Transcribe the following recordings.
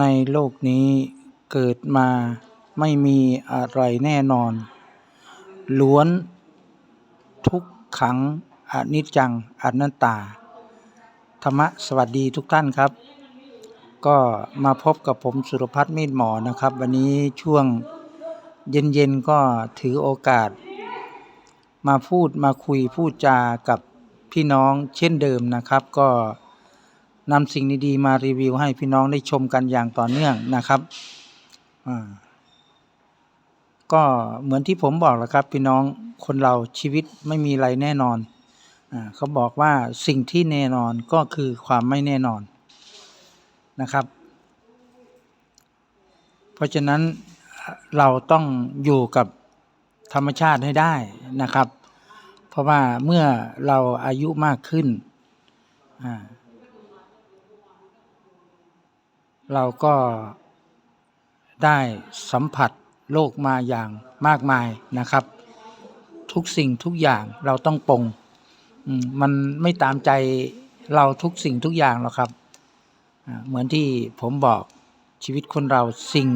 ในโลกนี้เกิดมาไม่มีอะไรแน่นอน ล้วนทุกขังอนิจจังอนัตตา ธรรมะสวัสดีทุกท่านครับ ก็มาพบกับผมสุรพัฒน์มีดหมอนะครับ วันนี้ช่วงเย็นๆก็ถือโอกาส มาพูดมาคุยพูดจากับพี่น้องเช่นเดิมนะครับ ก็ นำสิ่งดีๆมารีวิวให้พี่น้องได้ชมกันอย่างต่อเนื่องนะครับก็เหมือนที่ผมบอกแหละครับพี่น้องคนเราชีวิตไม่มีอะไรแน่นอนอเขาบอกว่าสิ่งที่แน่นอนก็คือความไม่แน่นอนนะครับ เพราะฉะนั้นเราต้องอยู่กับธรรมชาติให้ได้นะครับ เพราะว่าเมื่อเราอายุมากขึ้นอ่า เราก็ได้สัมผัสโลกมาอย่างมากมายนะครับ ทุกสิ่งทุกอย่างเราต้องปรงมันไม่ตามใจเราทุกสิ่งทุกอย่างหรอกครับ เหมือนที่ผมบอกชีวิตคนเราสิ่ง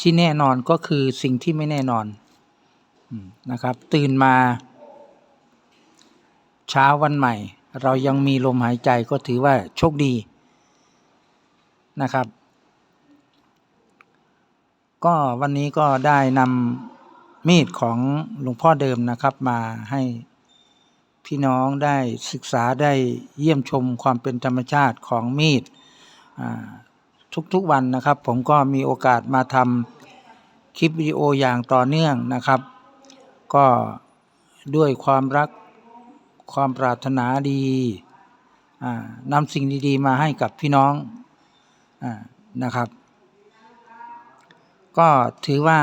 ที่แน่นอนก็คือสิ่งที่ไม่แน่นอนนะครับ ตื่นมาเช้าวันใหม่ เรายังมีลมหายใจก็ถือว่าโชคดี นะครับ ก็วันนี้ก็ได้นำมีดของหลวงพ่อเดิมนะครับมาให้พี่น้องได้ศึกษาได้เยี่ยมชมความเป็นธรรมชาติของมีดทุกๆวันนะครับ ผมก็มีโอกาสมาทำคลิปวิดีโออย่างต่อเนื่องนะครับ ก็ด้วยความรักความปรารถนาดีนำสิ่งดี ๆ มาให้กับพี่น้อง นะครับ ก็ถือว่า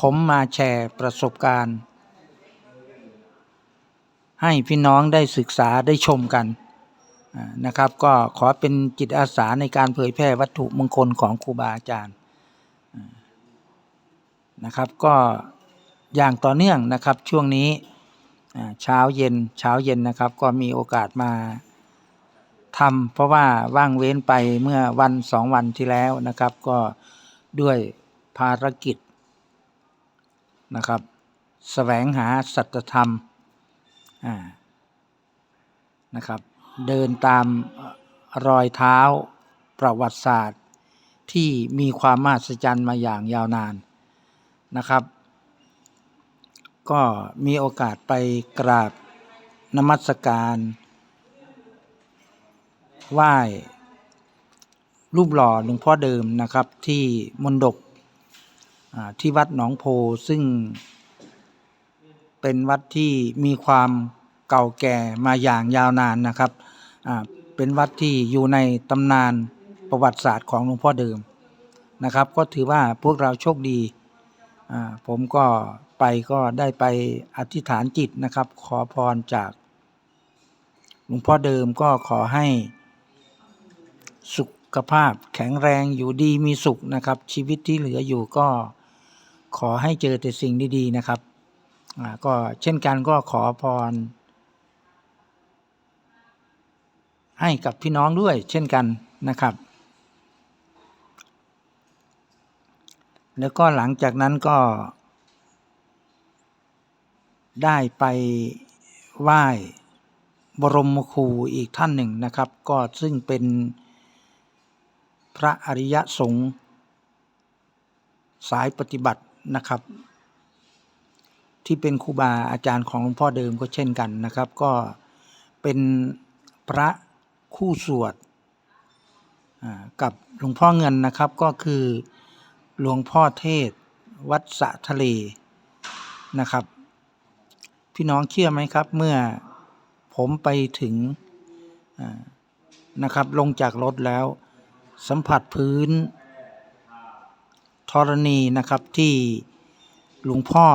ผมมาแชร์ประสบการณ์ ให้พี่น้องได้ศึกษาได้ชมกันนะครับ ก็ขอเป็นจิตอาสาในการเผยแพร่วัตถุมงคลของครูบาอาจารย์นะครับ ก็อย่างต่อเนื่องนะครับช่วงนี้เช้าเย็นเช้าเย็นนะครับ ก็มีโอกาสมา ทำเพราะว่าว่างเว้นไปเมื่อวันสองวันที่แล้วนะครับ ก็ด้วยภารกิจนะครับสแสวงหาสัจธรรมอ่านะครับ เดินตามรอยเท้าประวัติศาสตร์ ที่มีความมหัศจรรย์มาอย่างยาวนานนะครับ ก็มีโอกาสไปกราบนมัสการ ไหว้รูปหล่อหลวงพ่อเดิมนะครับที่มณฑปที่วัดหนองโพซึ่งเป็นวัดที่มีความเก่าแก่มาอย่างยาวนานนะครับ เป็นวัดที่อยู่ในตำนานประวัติศาสตร์ของหลวงพ่อเดิมนะครับ ก็ถือว่าพวกเราโชคดีผมก็ไปก็ได้ไปอธิษฐานจิตนะครับ ขอพรจากหลวงพ่อเดิมก็ขอให้ สุขภาพแข็งแรงอยู่ดีมีสุขนะครับ ชีวิตที่เหลืออยู่ก็ขอให้เจอแต่สิ่งดีๆนะครับก็เช่นกันก็ขอพร ให้กับพี่น้องด้วยเช่นกันนะครับ แล้วก็หลังจากนั้นก็ ได้ไปไหว้บรมครูอีกท่านหนึ่งนะครับ ก็ซึ่งเป็น พระอริยสงฆ์สายปฏิบัตินะครับ ที่เป็นครูบาอาจารย์ของหลวงพ่อเดิมก็เช่นกันนะครับ ก็เป็นพระคู่สวดกับหลวงพ่อเงินนะครับก็คือหลวงพ่อเทศ วัดสะทะเลนะครับ พี่น้องเชื่อไหมครับ เมื่อผมไปถึงนะครับลงจากรถแล้ว สัมผัสพื้นธรณีนะครับที่หลวงพ่อ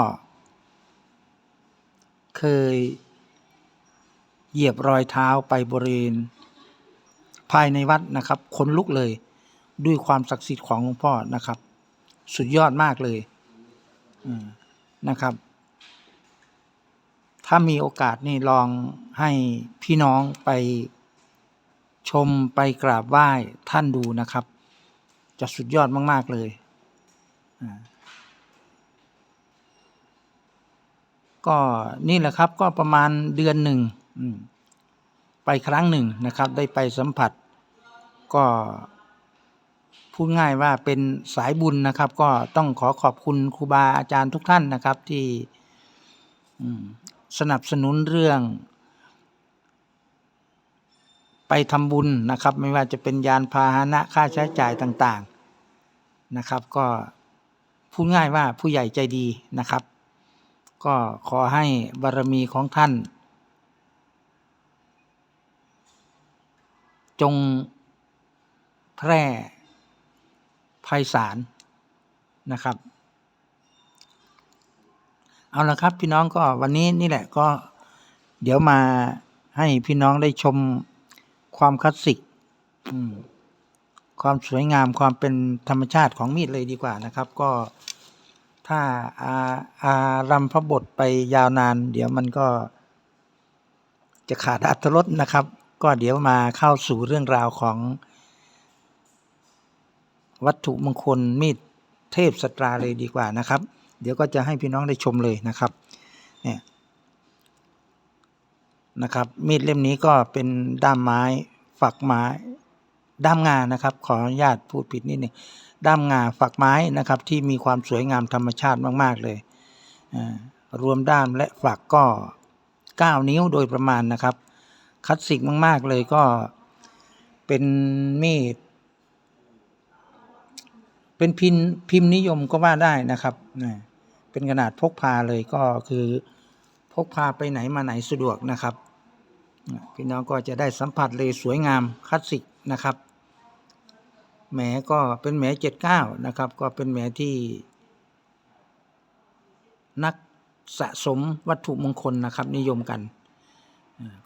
เคย เหยียบรอยเท้าไปบริเวณภายในวัดนะครับขนลุกเลยด้วยความศักดิ์สิทธิ์ของหลวงพ่อนะครับ สุดยอดมากเลยนะครับ ถ้ามีโอกาสนี่ลองให้พี่น้องไป ชมไปกราบไหว้ท่านดูนะครับ จะสุดยอดมาก ๆ เลยก็นี่แหละครับก็ประมาณเดือนหนึ่งไปครั้งหนึ่งนะครับ ได้ไปสัมผัส ก็พูดง่ายว่าเป็นสายบุญนะครับ ก็ต้องขอขอบคุณครูบาอาจารย์ทุกท่านนะครับที่สนับสนุนเรื่อง ไปทำบุญนะครับ ไม่ว่าจะเป็นยานพาหนะค่าใช้จ่ายต่างๆนะครับ ก็พูดง่ายว่าผู้ใหญ่ใจดีนะครับ ก็ขอให้บารมีของท่าน จงแพร่ไพศาลนะครับ เอาละครับพี่น้องก็วันนี้นี่แหละก็เดี๋ยวมาให้พี่น้องได้ชม ความคลาสสิกความสวยงามความเป็นธรรมชาติของมีดเลยดีกว่านะครับ ก็ถ้าอาอารำพระบทไปยาวนาน เดี๋ยวมันก็ จะขาดอัตรสนะครับ ก็เดี๋ยวมาเข้าสู่เรื่องราวของ วัตถุมงคลมีดเทพสตราเลยดีกว่านะครับ เดี๋ยวก็จะให้พี่น้องได้ชมเลยนะครับ เนี่ย นะครับ มีดเล่มนี้ก็เป็นด้ามไม้ฝักไม้ด้ามงานะครับ ขออนุญาตพูดผิดนิดหนึงด้ามงาฝักไม้นะครับ ที่มีความสวยงามธรรมชาติมาก ๆ เลย รวมด้ามและฝักก็ 9 นิ้วโดยประมาณนะครับคลาสสิกมาก ๆ เลยก็เป็นมีด เป็นพิมพ์พิมพ์นิยมก็ว่าได้นะครับ เป็นขนาดพกพาเลยก็คือพกพาไปไหนมาไหนสะดวกนะครับ พี่น้องก็จะได้สัมผัสเลยสวยงามคลาสสิกนะครับแหมก็เป็นแหมเจ็ดเก้านะครับ ก็เป็นแหมที่ นักสะสมวัตถุมงคลนะครับ นิยมกัน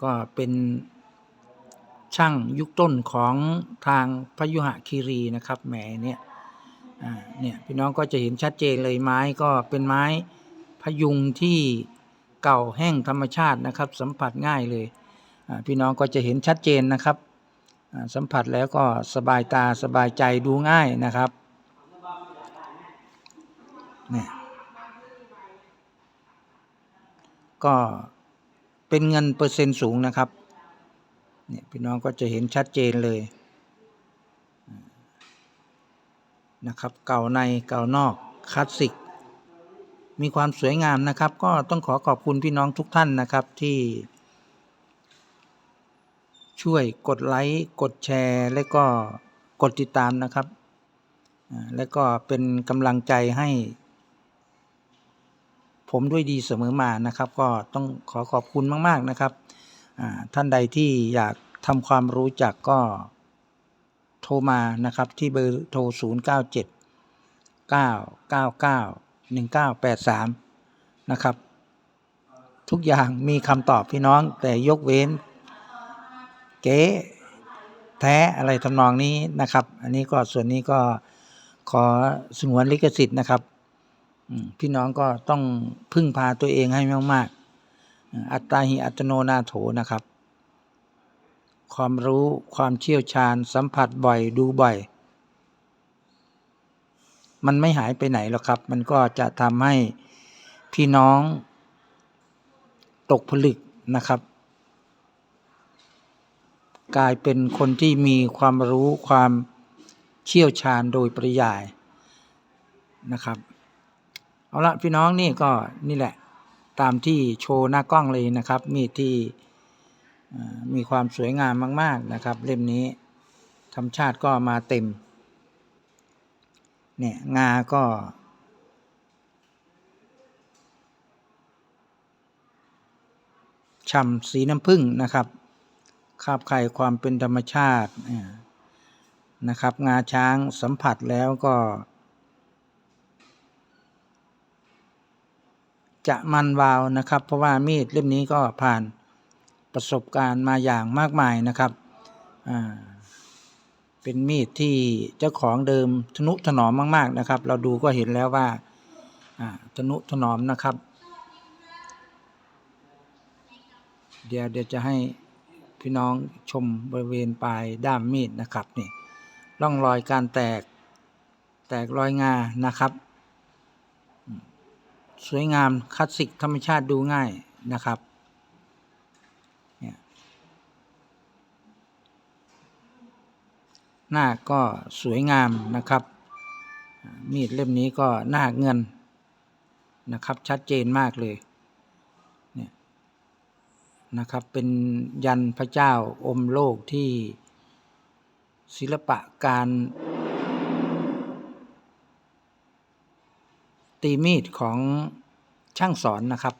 ก็เป็นช่างยุคต้นของทางพยุหคีรีนะครับแหมเนี่ยเนี่ยพี่น้องก็จะเห็นชัดเจนเลยไม้ก็เป็นไม้พยุงที่เก่าแห้งธรรมชาตินะครับ สัมผัสง่ายเลย พี่น้องก็จะเห็นชัดเจนนะครับ สัมผัสแล้วก็สบายตาสบายใจดูง่ายนะครับเนี่ยก็เป็นเงินเปอร์เซ็นต์สูงนะครับเนี่ยพี่น้องก็จะเห็นชัดเจนเลยนะครับ เก่าในเก่านอกคลาสสิกมีความสวยงามนะครับ ก็ต้องขอขอบคุณพี่น้องทุกท่านนะครับที่ ช่วยกดไลค์กดแชร์และก็กดติดตามนะครับ และก็เป็นกำลังใจให้ ผมด้วยดีเสมอมานะครับ ก็ต้องขอขอบคุณมาก ๆนะครับ ท่านใดที่อยากทำความรู้จักก็โทรมานะครับที่เบอร์โทร 0 9 7 9 9 9 1 9 8 3 นะครับ ทุกอย่างมีคำตอบพี่น้องแต่ยกเว้น เก๊แท้อะไรทำนองนี้นะครับ อันนี้ก็ส่วนนี้ก็ขอสงวนลิขสิทธิ์นะครับพี่น้องก็ต้องพึ่งพาตัวเองให้มากๆ อัตตาหิอัตโนนาโถนะครับ ความรู้ความเชี่ยวชาญสัมผัสบ่อยดูบ่อย มันไม่หายไปไหนหรอกครับ มันก็จะทำให้พี่น้องตกผลึกนะครับ กลายเป็นคนที่มีความรู้ความเชี่ยวชาญโดยปริยายนะครับ เอาละพี่น้องนี่ก็นี่แหละตามที่โชว์หน้ากล้องเลยนะครับ มีดที่มีความสวยงามมาก ๆนะครับ เล่มนี้ธรรมชาติก็มาเต็มเนี่ยงาก็ฉ่ำสีน้ำผึ้งนะครับ คาบไข่ความเป็นธรรมชาติอ่านะครับ งาช้างสัมผัสแล้วก็ จะมันวาวนะครับ เพราะว่ามีดเล่มนี้ก็ผ่านประสบการณ์มาอย่างมากมายนะครับ เป็นมีดที่เจ้าของเดิมทนุถนอมมาก ๆนะครับ เราดูก็เห็นแล้วว่าอ่าทนุถนอมนะครับ เดี๋ยวเดี๋ยวจะให้ พี่น้องชมบริเวณปลายด้ามมีดนะครับนี่ร่องรอยการแตกแตกรอยงานะครับ สวยงามคลาสสิกธรรมชาติดูง่ายนะครับเนี่ยหน้าก็สวยงามนะครับ มีดเล่มนี้ก็หน้าเงินนะครับชัดเจนมากเลย นะครับ เป็นยันพระเจ้าอมโลกที่ศิลปะการตีมีดของช่างสอนนะครับ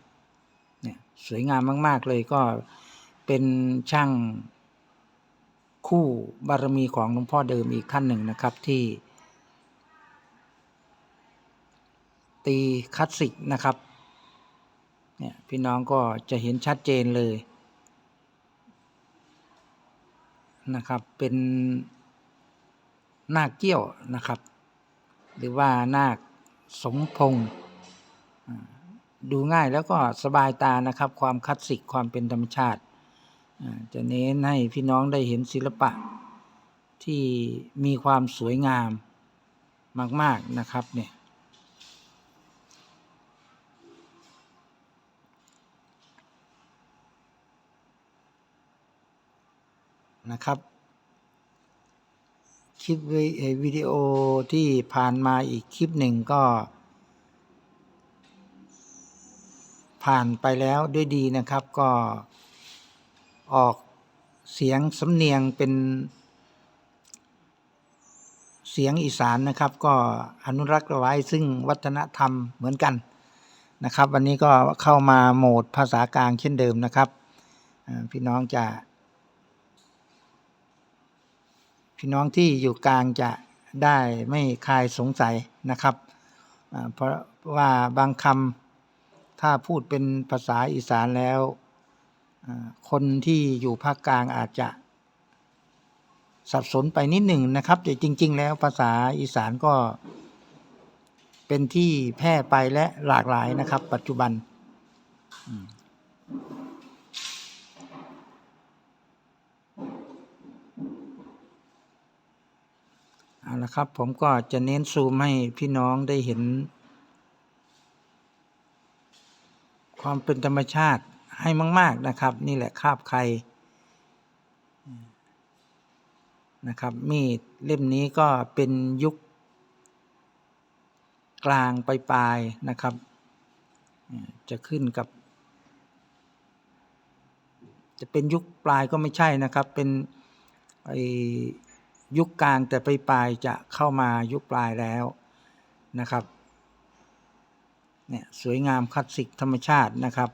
เนี่ยสวยงามมาก ๆ เลยก็เป็นช่างคู่บารมีของหลวงพ่อเดิมอีกท่านหนึ่งนะครับที่ ตีคลาสสิกนะครับ เนี่ยพี่น้องก็จะเห็นชัดเจนเลยนะครับ เป็นนาคเกี้ยวนะครับ หรือว่านาคสมพงษ์ดูง่ายแล้วก็สบายตานะครับ ความคลาสสิกความเป็นธรรมชาติ จะเน้นให้พี่น้องได้เห็นศิลปะที่มีความสวยงามมาก ๆ นะครับเนี่ย นะครับ คลิปวิดีโอที่ผ่านมาอีกคลิปหนึ่งก็ ผ่านไปแล้วด้วยดีนะครับก็ออกเสียงสำเนียงเป็น เสียงอีสานนะครับ ก็อนุรักษ์ไว้ซึ่งวัฒนธรรมเหมือนกันนะครับ วันนี้ก็เข้ามาโหมดภาษากลางเช่นเดิมนะครับ พี่น้องจะ พี่น้องที่อยู่กลางจะได้ไม่คลายสงสัยนะครับเพราะว่าบางคำถ้าพูดเป็นภาษาอีสานแล้ว คนที่อยู่ภาคกลางอาจจะสับสนไปนิดหนึ่งนะครับ แต่จริง ๆ แล้วภาษาอีสานก็เป็นที่แพร่ไปและหลากหลายนะครับ ปัจจุบัน เอาละครับ ผมก็จะเน้นซูมให้พี่น้องได้เห็น ความเป็นธรรมชาติให้มาก ๆนะครับ นี่แหละคาบใครนะครับมีดเล่มนี้ก็เป็นยุค กลางปลายๆนะครับ จะขึ้นกับ จะเป็นยุคปลายก็ไม่ใช่นะครับ เป็นไอ ยุคกลางแต่ไปปลายจะเข้ามายุคปลายแล้วนะครับเนี่ยสวยงามคลาสสิกธรรมชาตินะครับ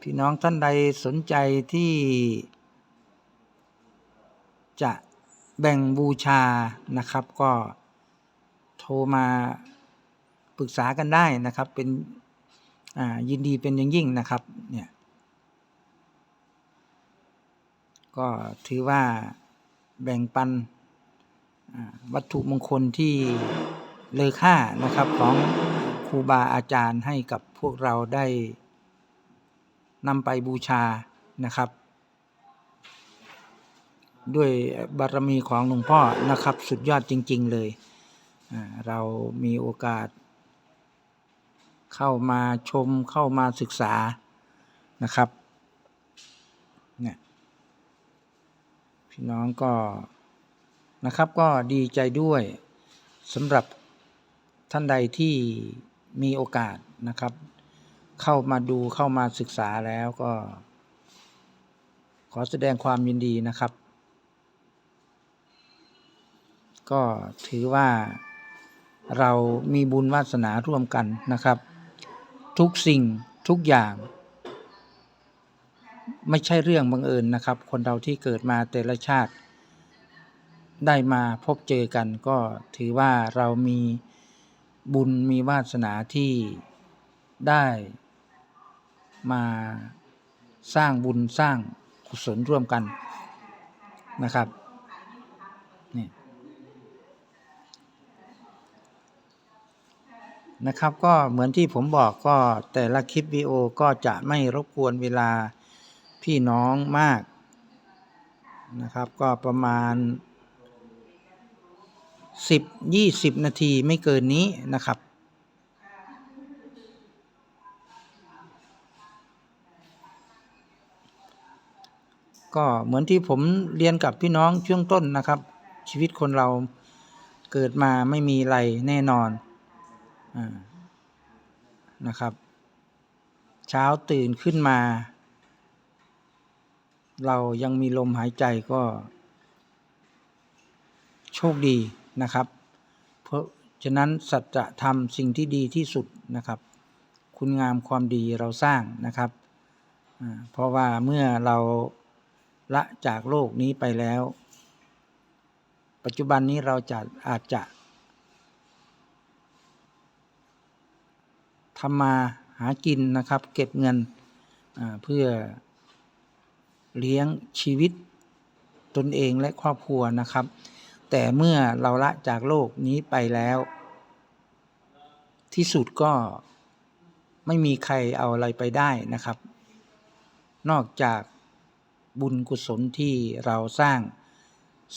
พี่น้องท่านใดสนใจที่ จะแบ่งบูชานะครับ ก็โทรมาปรึกษากันได้นะครับเป็นยินดีเป็นอย่างยิ่งนะครับเนี่ย ก็ถือว่าแบ่งปันวัตถุมงคลที่เลอค่านะครับของครูบาอาจารย์ให้กับพวกเราได้นำไปบูชานะครับ ด้วยบารมีของหลวงพ่อนะครับ สุดยอดจริง ๆ เลย เรามีโอกาส เข้ามาชมเข้ามาศึกษานะครับเนี่ย พี่น้องก็นะครับก็ดีใจด้วยสำหรับท่านใดที่มีโอกาสนะครับ เข้ามาดูเข้ามาศึกษาแล้วก็ ขอแสดงความยินดีนะครับ ก็ถือว่าเรามีบุญวาสนาร่วมกันนะครับ ทุกสิ่งทุกอย่าง ไม่ใช่เรื่องบังเอิญนะครับ คนเราที่เกิดมาแต่ละชาติ ได้มาพบเจอกัน ก็ถือว่าเรามีบุญมีวาสนาที่ได้มาสร้างบุญสร้างกุศลร่วมกันนะครับนี่นะครับก็เหมือนที่ผมบอกก็แต่ละคลิปวิดีโอก็จะไม่รบกวนเวลา พี่น้องมากนะครับ ก็ประมาณ 10-20 นาทีไม่เกินนี้นะครับก็เหมือนที่ผมเรียนกับพี่น้องช่วงต้นนะครับ ชีวิตคนเราเกิดมาไม่มีอะไรแน่นอนอานะครับ เช้าตื่นขึ้นมา เรายังมีลมหายใจก็ โชคดีนะครับ เพราะฉะนั้นสัจธรรมสิ่งที่ดีที่สุดนะครับ คุณงามความดีเราสร้างนะครับ เพราะว่าเมื่อเราละจากโลกนี้ไปแล้ว ปัจจุบันนี้เราจะอาจจะทำมาหากินนะครับ เก็บเงินเพื่อ เลี้ยงชีวิตตนเองและครอบครัวนะครับ แต่เมื่อเราละจากโลกนี้ไปแล้ว ที่สุดก็ไม่มีใครเอาอะไรไปได้นะครับ นอกจากบุญกุศลที่เราสร้าง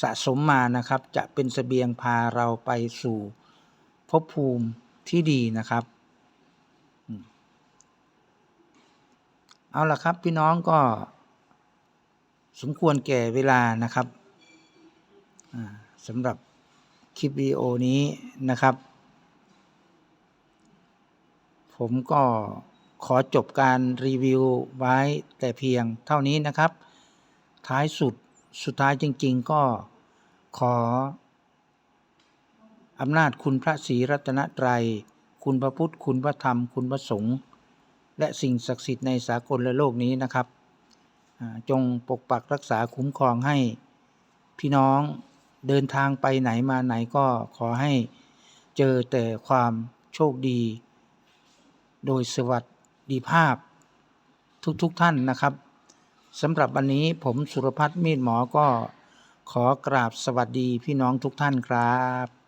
สะสมมานะครับ จะเป็นเสบียงพาเราไปสู่ภพภูมิที่ดีนะครับ เอาละครับพี่น้องก็ สมควรแก่เวลานะครับสำหรับคลิปวิดีโอนี้นะครับ ผมก็ขอจบการรีวิวไว้แต่เพียงเท่านี้นะครับ ท้ายสุดสุดท้ายจริง ๆ ก็ขออำนาจคุณพระศรีรัตนตรัย คุณพระพุทธ คุณพระธรรม คุณพระสงฆ์ และสิ่งศักดิ์สิทธิ์ในสากลและโลกนี้นะครับ จงปกปักรักษาคุ้มครองให้พี่น้องเดินทางไปไหนมาไหนก็ขอให้เจอแต่ความโชคดี โดยสวัสดิภาพทุกๆทท่านนะครับสำหรับวันนี้ผมสุรพัฒน์มีดหมอก็ขอกราบสวัสดีพี่น้องทุกท่านครับ